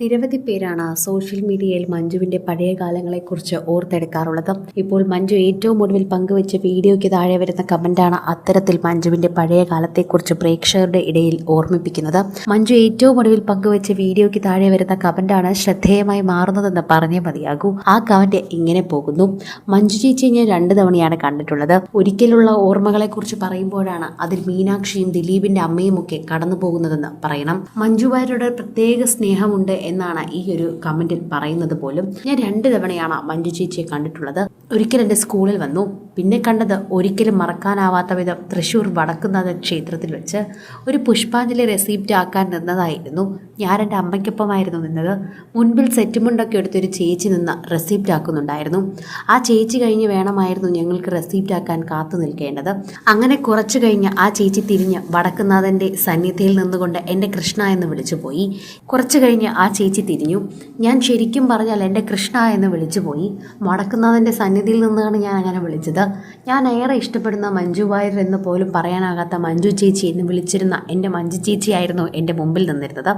നിരവധി പേരാണ് സോഷ്യൽ മീഡിയയിൽ മഞ്ജുവിന്റെ പഴയ കാലങ്ങളെക്കുറിച്ച് ഓർത്തെടുക്കാറുള്ളത്. ഇപ്പോൾ മഞ്ജു ഏറ്റവും ഒടുവിൽ പങ്കുവെച്ച വീഡിയോയ്ക്ക് താഴെ വരുന്ന കമന്റാണ് അത്തരത്തിൽ മഞ്ജുവിന്റെ പഴയ കാലത്തെക്കുറിച്ച് പ്രേക്ഷകരുടെ ഇടയിൽ ഓർമ്മിപ്പിക്കുന്നത്. മഞ്ജു ഏറ്റവും ഒടുവിൽ പങ്കുവെച്ച വീഡിയോയ്ക്ക് താഴെ വരുന്ന കമന്റാണ് ശ്രദ്ധേയമായി മാറുന്നതെന്ന് പറഞ്ഞേ മതിയാകൂ. ആ കമന്റ് ഇങ്ങനെ പോകുന്നു. മഞ്ജു ചേച്ചി ഞാൻ രണ്ട് തവണയാണ് കണ്ടിട്ടുള്ളത്. ഒരിക്കലുള്ള ഓർമ്മകളെക്കുറിച്ച് പറയുമ്പോഴാണ് അതിൽ മീനാക്ഷിയും ദിലീപിന്റെ അമ്മയും ഒക്കെ കടന്നു പോകുന്നതെന്ന് പറയണം. മഞ്ജു വാര്യരുടെ പ്രത്യേക സ്നേഹമുണ്ട് എന്നാണ് ഈ ഒരു കമന്റിൽ പറയുന്നത് പോലും. ഞാൻ രണ്ട് തവണയാണ് മഞ്ജു ചേച്ചിയെ കണ്ടിട്ടുള്ളത്. ഒരിക്കൽ എന്റെ സ്കൂളിൽ വന്നു. പിന്നെ കണ്ടത് ഒരിക്കലും മറക്കാനാവാത്ത വിധം തൃശ്ശൂർ വടക്കുന്നാഥ ക്ഷേത്രത്തിൽ വെച്ച് ഒരു പുഷ്പാഞ്ജലി റെസിപ്റ്റ് ആക്കാൻ നിന്നതായിരുന്നു. ഞാൻ എന്റെ അമ്മയ്ക്കൊപ്പമായിരുന്നു നിന്നത്. മുൻപിൽ സെറ്റുമുണ്ടൊക്കെ എടുത്തൊരു ചേച്ചി നിന്ന് റെസിപ്റ്റ് ആക്കുന്നുണ്ടായിരുന്നു. ആ ചേച്ചി കഴിഞ്ഞ് വേണമായിരുന്നു ഞങ്ങൾക്ക് റെസിപ്റ്റ് ആക്കാൻ കാത്തു നിൽക്കേണ്ടത്. അങ്ങനെ കുറച്ചു കഴിഞ്ഞ് ആ ചേച്ചി തിരിഞ്ഞ് വടക്കുന്നാഥന്റെ സന്നിധിയിൽ നിന്നുകൊണ്ട് എന്റെ കൃഷ്ണ എന്ന് വിളിച്ചു പോയി. കുറച്ചു കഴിഞ്ഞ് ആ ചേച്ചി തിരിഞ്ഞു. ഞാൻ ശരിക്കും പറഞ്ഞാൽ എന്റെ കൃഷ്ണ എന്ന് വിളിച്ചു പോയി. വടക്കുന്നാഥന്റെ സന്നിധിയിൽ നിന്നാണ് ഞാൻ അങ്ങനെ വിളിച്ചത്. ഞാൻ ഏറെ ഇഷ്ടപ്പെടുന്ന മഞ്ജു വാര്യർ എന്ന് പോലും പറയാനാകാത്ത മഞ്ജു ചേച്ചി എന്ന് വിളിച്ചിരുന്ന എന്റെ മഞ്ജു ചേച്ചിയായിരുന്നു എന്റെ മുമ്പിൽ നിന്നിരുന്നത്.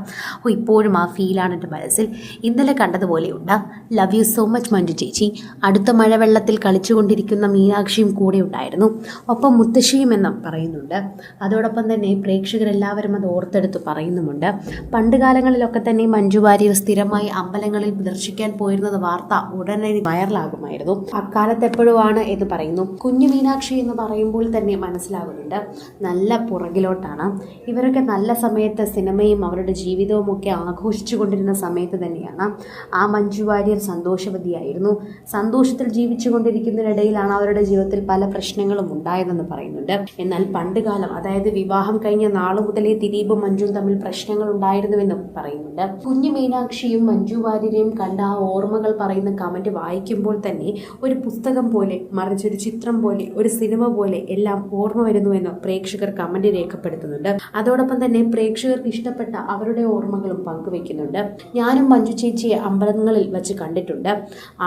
ഓ ഇപ്പോഴും ആ ഫീലാണ് എന്റെ മനസ്സിൽ. ഇന്നലെ കണ്ടതുപോലെയുണ്ട്. Love you so much Manju ചേച്ചി. അടുത്ത മഴവെള്ളത്തിൽ കളിച്ചുകൊണ്ടിരിക്കുന്ന മീനാക്ഷിയും കൂടെ ഉണ്ടായിരുന്നു. ഒപ്പം മുത്തശ്ശിയും എന്നും പറയുന്നുണ്ട്. അതോടൊപ്പം തന്നെ പ്രേക്ഷകരെല്ലാവരും അത് ഓർത്തെടുത്ത് പറയുന്നുമുണ്ട്. പണ്ട് കാലങ്ങളിലൊക്കെ തന്നെ മഞ്ജു വാര്യർ സ്ഥിരമായി അമ്പലങ്ങളിൽ ദർശിക്കാൻ പോയിരുന്നത് വാർത്ത ഉടനെ വൈറലാകുമായിരുന്നു. അക്കാലത്ത് എപ്പോഴുമാണ് എന്ന് പറയുന്നു. കുഞ്ഞു മീനാക്ഷി എന്ന് പറയുമ്പോൾ തന്നെ മനസ്സിലാകുന്നുണ്ട് നല്ല പുറകിലോട്ടാണ്. ഇവരൊക്കെ നല്ല സമയത്ത് സിനിമയും അവരുടെ ജീവിതവും ഒക്കെ ആഘോഷിച്ചു കൊണ്ടിരുന്ന സമയത്ത് തന്നെയാണ്. ആ മഞ്ജു വാര്യർ സന്തോഷവതിയായിരുന്നു. സന്തോഷത്തിൽ ജീവിച്ചു കൊണ്ടിരിക്കുന്നതിനിടയിലാണ് അവരുടെ ജീവിതത്തിൽ പല പ്രശ്നങ്ങളും ഉണ്ടായതെന്ന് പറയുന്നുണ്ട്. എന്നാൽ പണ്ട് കാലം അതായത് വിവാഹം കഴിഞ്ഞ നാളു മുതലേ ദിലീപും മഞ്ജുവും തമ്മിൽ പ്രശ്നങ്ങൾ ഉണ്ടായിരുന്നുവെന്നും പറയുന്നുണ്ട്. കുഞ്ഞു മീനാക്ഷിയും മഞ്ജു വാര്യരെയും കണ്ട ആ ഓർമ്മകൾ പറയുന്ന കമന്റ് വായിക്കുമ്പോൾ തന്നെ ഒരു പുസ്തകം പോലെ മറിച്ച് ഒരു ചിത്രം പോലെ ഒരു സിനിമ പോലെ എല്ലാം ഓർമ്മ വരുന്നുവെന്ന് പ്രേക്ഷകർ കമന്റ് രേഖപ്പെടുത്തുന്നുണ്ട്. അതോടൊപ്പം തന്നെ പ്രേക്ഷകർക്ക് ഇഷ്ടപ്പെട്ട അവരുടെ ഓർമ്മകളും പങ്കുവെക്കുന്നുണ്ട്. ഞാനും മഞ്ജു ചേച്ചിയെ അമ്പലങ്ങളിൽ വെച്ച് കണ്ടിട്ടുണ്ട്.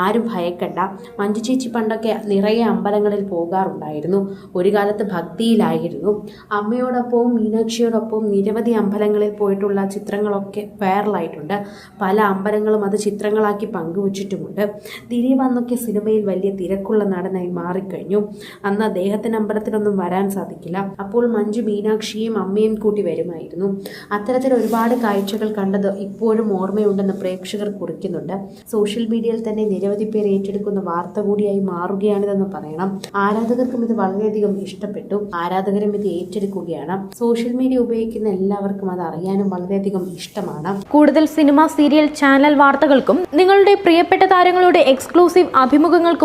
ആരും ഭയക്കണ്ട. മഞ്ജു ചേച്ചി പണ്ടൊക്കെ നിറയെ അമ്പലങ്ങളിൽ പോകാറുണ്ടായിരുന്നു. ഒരു കാലത്ത് ഭക്തിയിലായിരുന്നു. അമ്മയോടൊപ്പവും മീനാക്ഷിയോടൊപ്പവും നിരവധി അമ്പലങ്ങളിൽ പോയിട്ടുള്ള ചിത്രങ്ങളൊക്കെ വൈറലായിട്ടുണ്ട്. പല അമ്പലങ്ങളും അത് ചിത്രങ്ങളാക്കി പങ്കുവച്ചിട്ടുമുണ്ട്. ദിലീപ് അന്നൊക്കെ സിനിമയിൽ വലിയ തിരക്കുള്ള നടനായി മാറിക്കഴിഞ്ഞു. അന്ന് അദ്ദേഹത്തിന് അമ്പലത്തിലൊന്നും വരാൻ സാധിക്കില്ല. അപ്പോൾ മഞ്ജു മീനാക്ഷിയും അമ്മയും കൂട്ടി വരുമായിരുന്നു. അത്തരത്തിൽ ഒരുപാട് കാഴ്ചകൾ കണ്ടത് ഇപ്പോഴും ഓർമ്മയുണ്ടെന്ന് പ്രേക്ഷകർ കുറിക്കുന്നുണ്ട്. സോഷ്യൽ മീഡിയയിൽ തന്നെ നിരവധി പേർ ഏറ്റെടുക്കുന്ന വാർത്ത കൂടിയായി മാറുകയാണിതെന്ന് പറയണം. ആരാധകർക്കും ഇത് വളരെയധികം ഇഷ്ടപ്പെട്ടു. ആരാധകരും ഇത് ഏറ്റെടുക്കുകയാണ്. സോഷ്യൽ മീഡിയ ഉപയോഗിക്കുന്ന എല്ലാവർക്കും അത് അറിയാനും വളരെയധികം ഇഷ്ടമാണ്. കൂടുതൽ സിനിമ സീരിയൽ ചാനൽ വാർത്തകൾക്കും നിങ്ങളുടെ പ്രിയപ്പെട്ട താരങ്ങളുടെ എക്സ്ക്ലൂസീവ്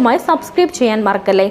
അഭിമുഖങ്ങൾക്കുമായി സബ്സ്ക്രൈബ് ചെയ്യാൻ മറക്കല്ലേ?